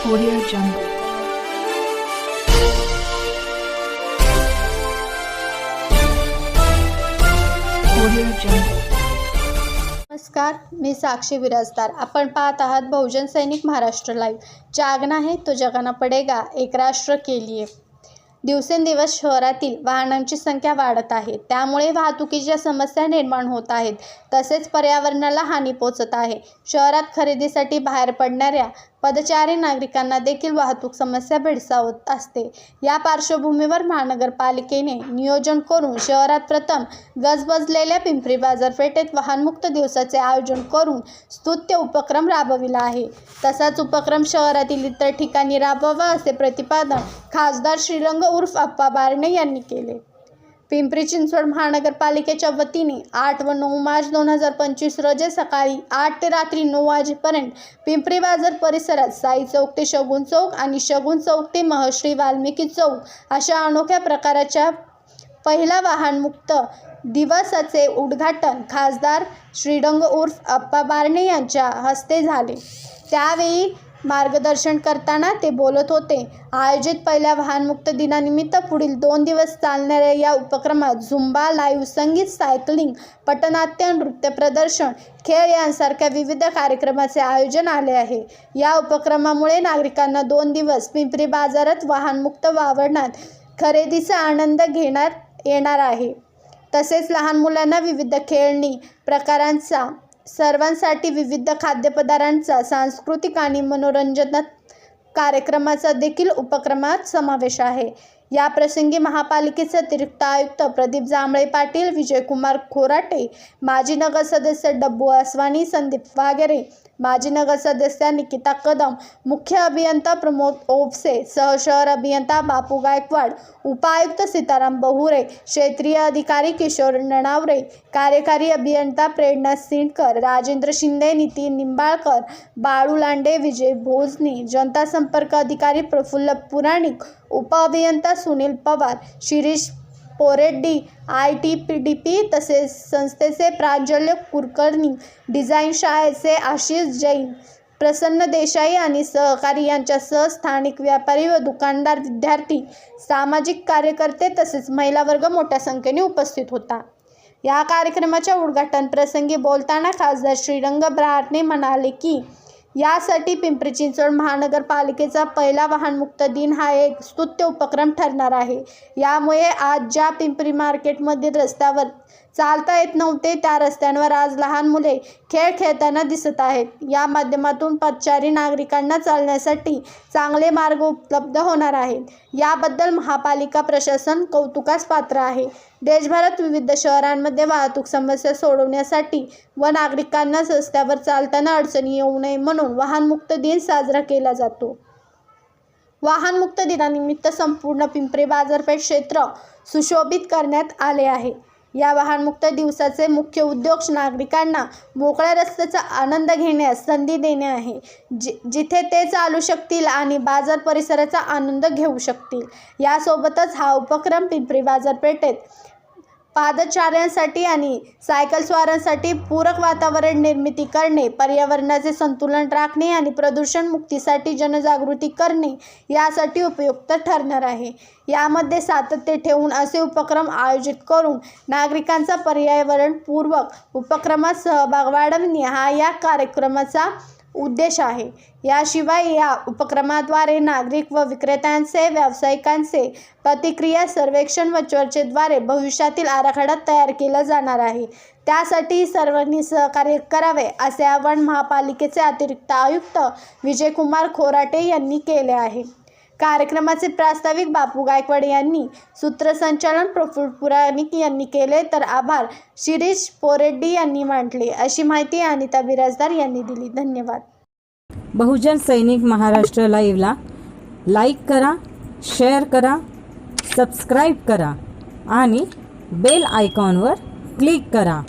Audio Jungle. नमस्कार मी साक्षी विराजदार. आपण पाहत आहात बहुजन सैनिक महाराष्ट्र लाईव्ह जागना आहे तो जगाना पडेगा एक राष्ट्र केलीये दिवसेंदिवस शहरातील वाहनांची संख्या वाढत आहे. त्यामुळे वाहतुकीच्या समस्या निर्माण होत आहेत तसेच पर्यावरणाला हानी पोचत आहे. शहरात खरेदीसाठी बाहेर पडणाऱ्या पदचारी नागरिकांना देखील वाहतूक समस्या भेडसावत असते. या पार्श्वभूमीवर महानगरपालिकेने नियोजन करून शहरात प्रथम गजबजलेल्या पिंपरी बाजारपेठेत वाहनमुक्त दिवसाचे आयोजन करून स्तुत्य उपक्रम राबविला आहे. तसाच उपक्रम शहरातील इतर ठिकाणी राबवावा असे प्रतिपादन खासदार श्रीरंग उर्फ अप्पा बारणे यांनी केले. पिंपरी चिंचवड महानगरपालिकेच्या वतीने आठ व नऊ मार्च दोन हजार पंचवीस रोजी सकाळी आठ ते रात्री नऊ वाजेपर्यंत पिंपरी बाजार परिसरात साई चौक ते शगुन चौक आणि शगुन चौक ते महश्री वाल्मिकी चौक अशा अनोख्या प्रकाराच्या पहिला वाहनमुक्त दिवसाचे उद्घाटन खासदार श्रीडंग उर्फ अप्पा बारणे यांच्या हस्ते झाले. त्यावेळी मार्गदर्शन करताना ते बोलत होते. आयोजित पहिल्या वाहनमुक्त दिनानिमित्त पुढील दोन दिवस चालणाऱ्या या उपक्रमात झुंबा लाईव्ह संगीत सायकलिंग पटनाट्य नृत्य प्रदर्शन खेळ यांसारख्या विविध कार्यक्रमाचे आयोजन आले आहे. या उपक्रमामुळे नागरिकांना दोन दिवस पिंपरी बाजारात वाहनमुक्त वावरण्यात खरेदीचा आनंद घेण्यात येणार आहे. तसेच लहान मुलांना विविध खेळणी प्रकारांचा सर्वांसाठी विविध खाद्यपदार्थांचा सांस्कृतिक आणि मनोरंजन कार्यक्रमाचा देखील उपक्रमात समावेश आहे. या प्रसंगी महापालिकेचे अतिरिक्त आयुक्त प्रदीप जांभळे पाटील विजयकुमार खोराटे माजी नगर सदस्य डब्बू आसवानी संदीप वागेरे माजी नगर सदस्य निकिता कदम मुख्य अभियंता प्रमोद ओपसे सहशहर अभियंता बापू गायकवाड उपायुक्त सीताराम बहुरे क्षेत्रीय अधिकारी किशोर नणावरे कार्यकारी अभियंता प्रेरणा सिंडकर राजेंद्र शिंदे नितीन निंबाळकर बाळू लांडे विजय भोजनी जनता संपर्क अधिकारी प्रफुल्ल पुराणिक उपअभियंता Sunil Pawar Shirish Poreddy I T P D P तसेच संस्थेचे प्रांजल्य कुलकर्णी डिझाईन शाळेचे आशिष जैन प्रसन्न देसाई आणि सहकारी यांच्यासह स्थानिक व्यापारी व दुकानदार विद्यार्थी सामाजिक कार्यकर्ते तसेच महिला वर्ग मोठ्या संख्येने उपस्थित होता. या कार्यक्रमाच्या उद्घाटन प्रसंगी बोलताना खासदार श्रीरंग ब्रारने म्हणाले की यासाठी पिंपरी चिंचवड महानगरपालिकेचा पहिला वाहनमुक्त दिन हा एक स्तुत्य उपक्रम ठरणार आहे. यामुळे आज ज्या पिंपरी मार्केटमधील रस्त्यावर चालता येत नव्हते. त्या रस्त्यांवर आज लहान मुले खेळ खेळताना दिसत आहेत. या माध्यमातून पच्चारी नागरिकांना चालण्यासाठी चांगले मार्ग उपलब्ध होणार आहेत. याबद्दल महापालिका प्रशासन कौतुकास पात्र आहे. देशभरात विविध शहरांमध्ये वाहतूक समस्या सोडवण्यासाठी व नागरिकांना रस्त्यावर चालताना अडचणी येऊ नये म्हणून वाहनमुक्त दिन साजरा केला जातो. वाहनमुक्त दिनानिमित्त संपूर्ण पिंपरी बाजारपेठ क्षेत्र सुशोभित करण्यात आले आहे. या वाहनमुक्त दिवसाचे मुख्य उद्देश नागरिकांना मोकळ्या रस्त्याचा आनंद घेण्यास संधी देणे आहे. जि जिथे ते चालू शकतील आणि बाजार परिसराचा आनंद घेऊ शकतील. यासोबतच हा उपक्रम पिंपरी बाजारपेठेत पादचाऱ्यांसाठी आणि सायकलस्वारांसाठी पूरक वातावरण निर्मिती करणे पर्यावरणाचे संतुलन राखणे आणि प्रदूषण मुक्तीसाठी जनजागृती करणे यासाठी उपयुक्त ठरणार आहे. यामध्ये सातत्य ठेवून असे उपक्रम आयोजित करून नागरिकांचा पर्यावरणपूर्वक उपक्रमात सहभाग वाढवणे हा या कार्यक्रमाचा उद्देश आहे. याशिवाय या उपक्रमाद्वारे नागरिक व विक्रेत्यांचे व्यावसायिकांचे प्रतिक्रिया सर्वेक्षण व चर्चेद्वारे भविष्यातील आराखडा तयार केला जाणार आहे. त्यासाठी सर्वांनी सहकार्य करावे असे आवाहन महापालिकेचे अतिरिक्त आयुक्त विजयकुमार खोराटे यांनी केले आहे. कार्यक्रमाचे प्रास्ताविक बापू गायकवाड यांनी सूत्रसंचालन प्रफुल पुराणिक यांनी केले तर आभार. शिरीष पोरेड्डी यांनी मांडले. अशी माहिती अनिता बिराजदार यांनी दिली. धन्यवाद. बहुजन सैनिक महाराष्ट्र लाईव्हला लाईक करा शेअर करा सबस्क्राईब करा आणि बेल आयकॉनवर क्लिक करा.